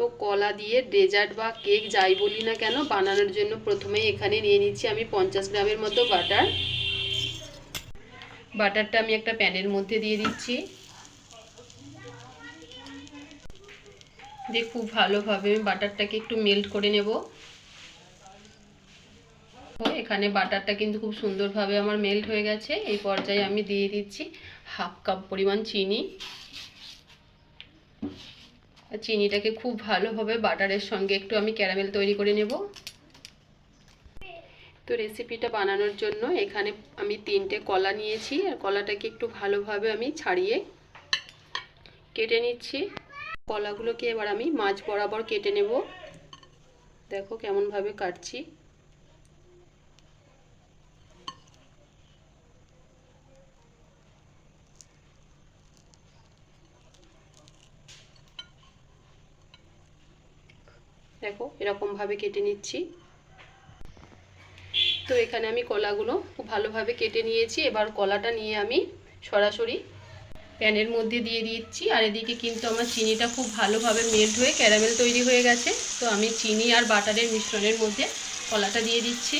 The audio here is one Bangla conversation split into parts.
তো কলা দিয়ে ডেজার্ট বা কেক যাই বলি না কেন, বানানোর জন্য প্রথমেই এখানে নিয়ে নিচ্ছি আমি পঞ্চাশ গ্রামের মতো বাটার। বাটারটা আমি একটা প্যানের মধ্যে দিয়ে দিচ্ছি। দিয়ে খুব ভালোভাবে আমি বাটারটাকে একটু মেল্ট করে নেব। এখানে বাটারটা কিন্তু খুব সুন্দরভাবে আমার মেল্ট হয়ে গেছে। এই পর্যায়ে আমি দিয়ে দিচ্ছি হাফ কাপ পরিমাণ চিনি। চিনিটাকে খুব ভালোভাবে বাটারের সঙ্গে একটু আমি ক্যারামেল তৈরি করে নেব। তো রেসিপিটা বানানোর জন্য এখানে আমি তিনটে কলা নিয়েছি, আর কলাটাকে একটু ভালোভাবে আমি ছাড়িয়ে কেটে নিচ্ছি। কলাগুলোকে এবার আমি মাছ বরাবর কেটে নেব। দেখো কেমনভাবে কাটছি। দেখো এরকমভাবে কেটে নিচ্ছি। তো এখানে আমি কলাগুলো খুব ভালোভাবে কেটে নিয়েছি। এবার কলাটা নিয়ে আমি সরাসরি প্যানের মধ্যে দিয়ে দিচ্ছি। আর এদিকে কিন্তু আমার চিনিটা খুব ভালোভাবে মেল্ট হয়ে ক্যারামেল তৈরি হয়ে গেছে। তো আমি চিনি আর বাটারের মিশ্রণের মধ্যে কলাটা দিয়ে দিচ্ছি।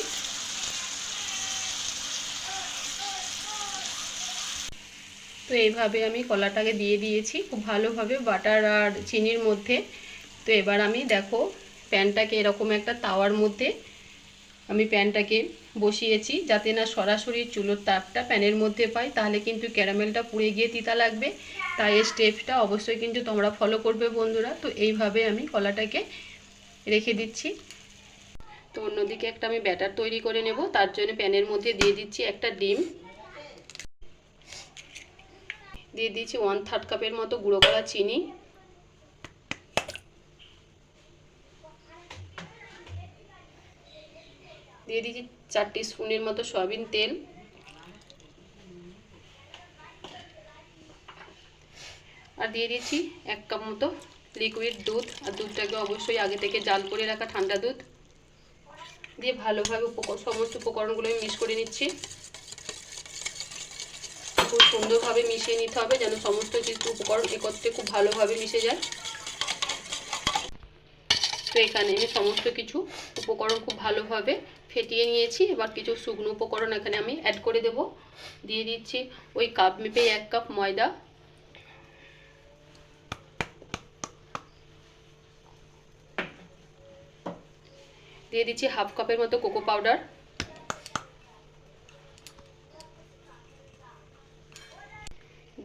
তো এইভাবে আমি কলাটাকে দিয়ে দিয়েছি। খুব ভালোভাবে বাটার আর চিনির মধ্যে। তো এবার আমি দেখো প্যানটাকে এরকম একটা তাওয়ার মধ্যে আমি প্যানটাকে বসিয়েছি যাতে না সরাসরি চুলোর তাপটা প্যানের মধ্যে পাই তাহলে কিন্তু ক্যারামেলটা পুড়ে গিয়ে তিতা লাগবে। তাই এই স্টেপটা অবশ্যই কিন্তু তোমরা ফলো করবে বন্ধুরা। তো এইভাবে আমি কলাটাকে রেখে দিচ্ছি। তো অন্যদিকে একটা আমি ব্যাটার তৈরি করে নেব। তার জন্য প্যানের মধ্যে দিয়ে দিচ্ছি একটা ডিম। দিয়ে দিচ্ছি ওয়ান থার্ড কাপের মতো গুঁড়ো করা চিনি। দিয়ে দিচ্ছি চারটি স্পুনের মতো সয়াবিন তেল। আর দিয়ে দিচ্ছি এক কাপ মতো লিকুইড দুধ। আর দুধটাকে অবশ্যই আগে থেকে জাল করে রাখা ঠান্ডা দুধ। দিয়ে ভালোভাবে সমস্ত উপকরণগুলো আমি মিক্স করে নিচ্ছি। খুব সুন্দরভাবে মিশিয়ে নিতে হবে যেন সমস্ত কিছু উপকরণ একত্রে খুব ভালোভাবে মিশে যায়। তো এখানে আমি সমস্ত কিছু উপকরণ খুব ভালোভাবে ফেটিয়ে নিয়েছি, এবার কিছু শুকনো উপকরণ এখানে আমি অ্যাড করে দেব। দিয়ে দিচ্ছি ওই কাপ মেপে এক কাপ ময়দা। দিয়ে দিচ্ছি হাফ কাপের মতো কোকো পাউডার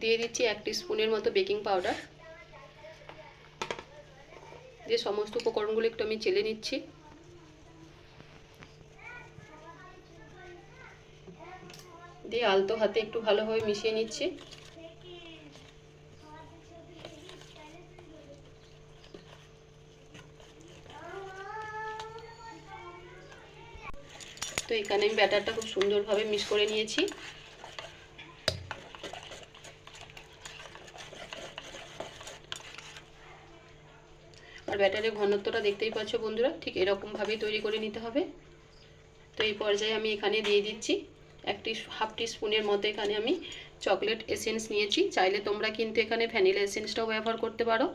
দিয়ে দিচ্ছি এক স্পুনের মতো বেকিং পাউডার দিয়ে সমস্ত উপকরণগুলো একটু আমি চেলে নিচ্ছি। দিয়ে আলতো হাতে একটু ভালোভাবে মিশিয়ে নিচ্ছি। তো এখানে আমি ব্যাটারটা খুব সুন্দরভাবে মিক্স করে নিয়েছি। আর ব্যাটারের ঘনত্বটা দেখতেই পাচ্ছ বন্ধুরা, ঠিক এরকমভাবেই তৈরি করে নিতে হবে। তো এই পর্যায়ে আমি এখানে দিয়ে দিচ্ছি। একটি হাফ স্পুনের মতো এখানে আমি চকলেট এসেন্স নিয়েছি। চাইলে তোমরা কিন্তু এখানে ভ্যানিলা এসেন্সটাও ব্যবহার করতে পারো।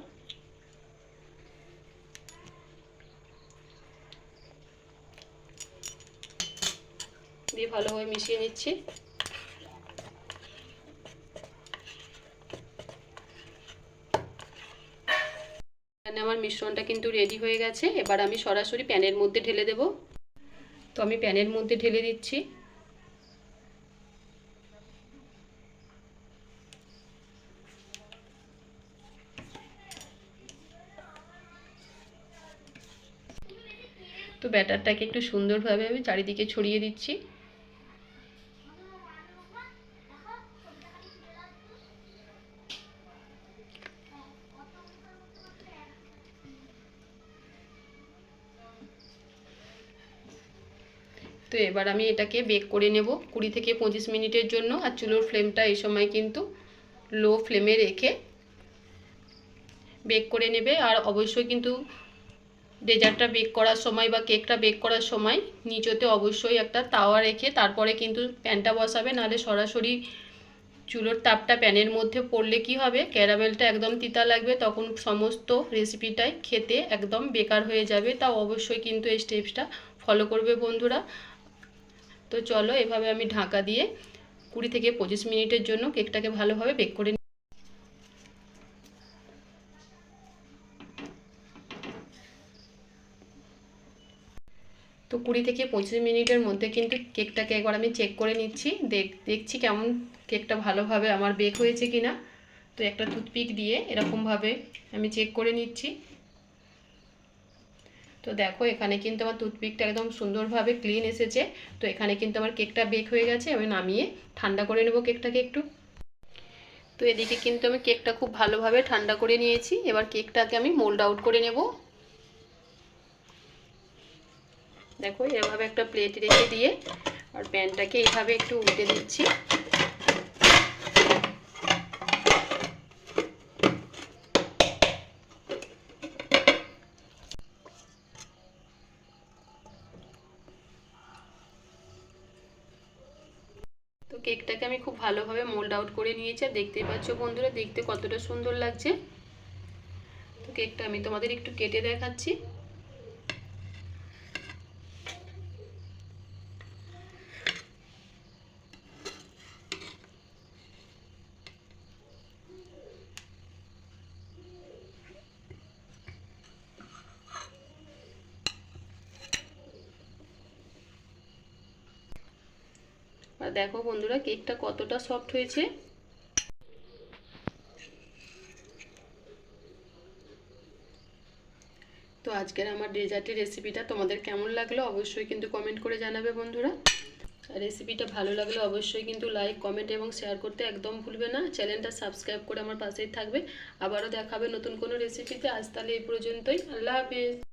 দিয়ে ভালোভাবে মিশিয়ে নিচ্ছি। এখানে আমার মিশ্রণটা কিন্তু রেডি হয়ে গেছে। এবার আমি সরাসরি প্যানের মধ্যে ঢেলে দেব। তো আমি প্যানের মধ্যে ঢেলে দিচ্ছি। তো ব্যাটারটাকে একটু সুন্দরভাবে আমি চারিদিকে ছড়িয়ে দিচ্ছি। তো এবার আমি এটাকে বেক করে নেব কুড়ি থেকে পঁচিশ মিনিটের জন্য, আর চুলোর ফ্লেমটা এই সময় কিন্তু লো ফ্লেমে রেখে বেক করে নেবে। আর অবশ্যই কিন্তু ডেজার্টটা বেক করার সময় বা কেকটা বেক করার সময় নিচতে অবশ্যই একটা তাওয়া রেখে তারপরে কিন্তু প্যানটা বসাবে, নাহলে সরাসরি চুলোর তাপটা প্যানের মধ্যে পড়লে কি হবে? ক্যারামেলটা একদম তিতা লাগবে, তখন সমস্ত রেসিপিটাই খেতে একদম বেকার হয়ে যাবে, তাও অবশ্যই কিন্তু এই স্টেপসটা ফলো করবে বন্ধুরা। তো চলো এভাবে আমি ঢাকা দিয়ে কুড়ি থেকে পঁচিশ মিনিটের জন্য কেকটাকে ভালোভাবে বেক করে তো কুড়ি থেকে পঁচিশ মিনিটের মধ্যে কিন্তু কেকটাকে একবার আমি চেক করে নিচ্ছি। দেখ, দেখছি কেমন কেকটা ভালোভাবে আমার বেক হয়েছে কি না তো একটা টুথপিক দিয়ে এরকমভাবে আমি চেক করে নিচ্ছি। তো দেখো, এখানে কিন্তু আমার টুথপিকটা একদম সুন্দরভাবে ক্লিন এসেছে। তো এখানে কিন্তু আমার কেকটা বেক হয়ে গেছে। আমি নামিয়ে ঠান্ডা করে নেব কেকটাকে একটু। তো এদিকে কিন্তু আমি কেকটা খুব ভালোভাবে ঠান্ডা করে নিয়েছি। এবার কেকটাকে আমি মোল্ড আউট করে নেব। দেখো, এভাবে একটা প্লেট রেখে দিয়ে আর প্যানটাকে এইভাবে একটু উল্টে দিচ্ছি। তো কেকটাকে আমি খুব ভালোভাবে মোল্ড আউট করে নিয়েছি, আর দেখতেই পাচ্ছ বন্ধুরা, দেখতে কতটা সুন্দর লাগছে। তো কেকটা আমি তোমাদের একটু কেটে দেখাচ্ছি। দেখো বন্ধুরা, কেকটা কতটা সফট হয়েছে। তো আজকের আমার ডেজার্টের রেসিপিটা তোমাদের কেমন লাগল অবশ্যই কিন্তু কমেন্ট করে জানাবে বন্ধুরা। রেসিপিটা ভালো লাগলে অবশ্যই কিন্তু লাইক কমেন্ট এবং শেয়ার করতে একদম ভুলবে না। চ্যানেলটা সাবস্ক্রাইব করে আমার পাশেই থাকবে। আবারও দেখাবে নতুন কোনো রেসিপিতে আজ তাহলে এই পর্যন্তই। আল্লাহ হাফিজ।